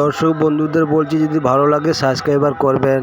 দর্শক বন্ধুদের বলছি যদি ভালো লাগে সাবস্ক্রাইবার করবেন।